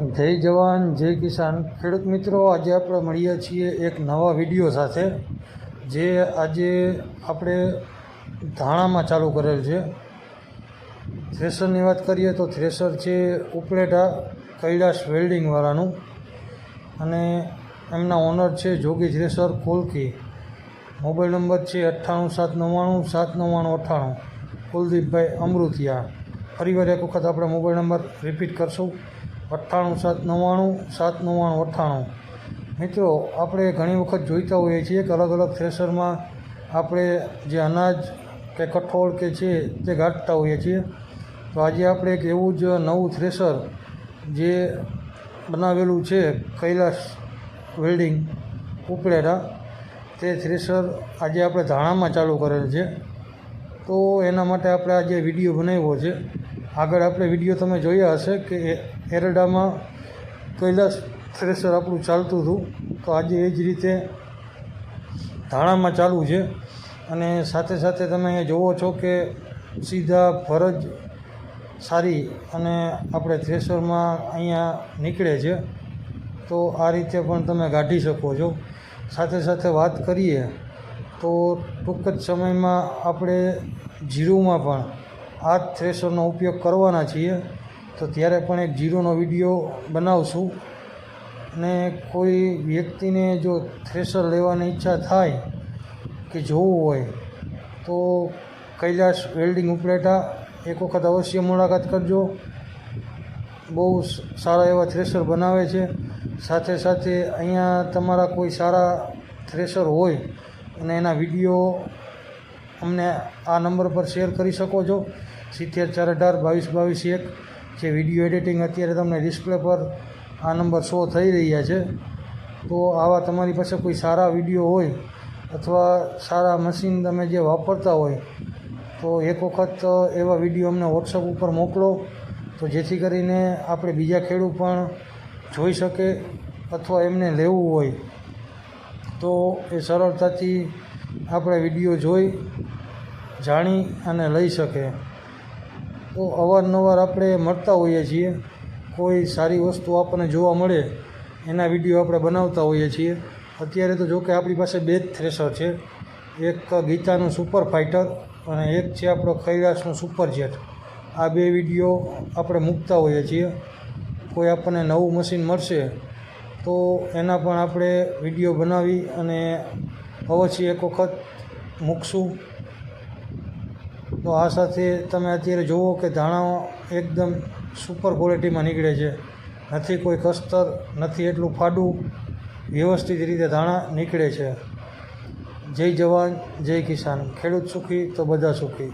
જય જવાન, જય કિસાન. ખેડૂત મિત્રો, આજે આપણે મળીએ છીએ એક નવા વીડિયો સાથે, જે આજે આપણે ધાણામાં ચાલુ કરેલ છે. થ્રેસરની વાત કરીએ તો થ્રેસર છે ઉપલેટા કૈલાસ વેલ્ડિંગવાળાનું અને એમના ઓનર છે જોગી થ્રેસર કોલકી. મોબાઈલ નંબર છે અઠ્ઠાણું સાત નવ્વાણું સાત નવ્વાણું અઠ્ઠાણું. કુલદીપભાઈ અમૃતિયા. ફરીવાર એક વખત આપણે મોબાઈલ નંબર રિપીટ કરશું. અઠ્ઠાણું સાત નવ્વાણું સાત નવ્વાણું અઠ્ઠાણું. મિત્રો, આપણે ઘણી વખત જોઈતા હોઈએ છીએ કે અલગ અલગ થ્રેસરમાં આપણે જે અનાજ કે કઠોળ કે છે તે ગાંઠતા હોઈએ છીએ. તો આજે આપણે એક એવું જ નવું થ્રેસર જે બનાવેલું છે, કૈલાસ વેલ્ડિંગ ઉપલેટા તે થ્રેસર આજે આપણે ધાણામાં ચાલુ કરેલ છે. તો એના માટે આપણે આજે વીડિયો બનાવ્યો છે. આગળ આપણે વીડિયો તમે જોયા હશે કે એરડામાં કૈલાસ થ્રેસર આપણું ચાલતું હતું. તો આજે એ જ રીતે ધાણામાં ચાલુ છે. અને સાથે સાથે તમે જુઓ છો કે સીધા ફરજ સારી અને આપણે થ્રેસરમાં અહીંયા નીકળે છે. તો આ રીતે પણ તમે કાઢી શકો છો. સાથે સાથે વાત કરીએ તો ટૂંક જ સમયમાં આપણે જીરુમાં પણ આ થ્રેસરનો ઉપયોગ કરવાના છીએ. તો ત્યારે પણ એક જીરોનો વીડિયો બનાવશું. અને કોઈ વ્યક્તિને જો થ્રેસર લેવાની ઈચ્છા થાય કે જોવું હોય, તો કૈલાસ વેલ્ડિંગ ઉપલેટા એક વખત અવશ્ય મુલાકાત કરજો. બહુ સારા એવા થ્રેસર બનાવે છે. સાથે સાથે અહીંયા તમારા કોઈ સારા થ્રેસર હોય, અને એના વીડિયો અમને આ નંબર પર શેર કરી શકો છો. સિત્તેર ચાર અઢાર બાવીસ બાવીસ એક જે વીડિયો એડિટિંગ અત્યારે તમને ડિસ્પ્લે પર આ નંબર શો થઈ રહ્યા છે. તો આવા તમારી પાસે કોઈ સારા વીડિયો હોય અથવા સારા મશીન તમે જે વાપરતા હોય, તો એક વખત એવા વીડિયો અમને વોટ્સઅપ ઉપર મોકલો. તો જેથી કરીને આપણે બીજા ખેડૂત પણ જોઈ શકે અથવા એમને લેવું હોય. તો એ સરળતાથી આપણે વીડિયો જોઈ, જાણી અને લઈ શકે. તો અવારનવાર આપણે મળતા હોઈએ છીએ. કોઈ સારી વસ્તુ આપણને જોવા મળે, એના વીડિયો આપણે બનાવતા હોઈએ છીએ. અત્યારે તો જો કે આપણી પાસે બે જ થ્રેસર છે. એક ગીતાનું સુપર ફાઇટર અને એક છે આપણો કૈલાસનું સુપર જેટ. આ બે વીડિયો આપણે મૂકતા હોઈએ છીએ. કોઈ આપણને નવું મશીન મળશે, તો એના પણ આપણે વીડિયો બનાવી અને અવશ્ય એક વખત મૂકશું. તો આ સાથે તમે અત્યારે જુઓ કે ધાણા એકદમ સુપર ક્વોલિટીમાં નીકળે છે. નથી કોઈ કસ્તર, નથી એટલું ફાડું. વ્યવસ્થિત રીતે ધાણા નીકળે છે. જય જવાન, જય કિસાન. ખેડૂત સુખી તો બધા સુખી.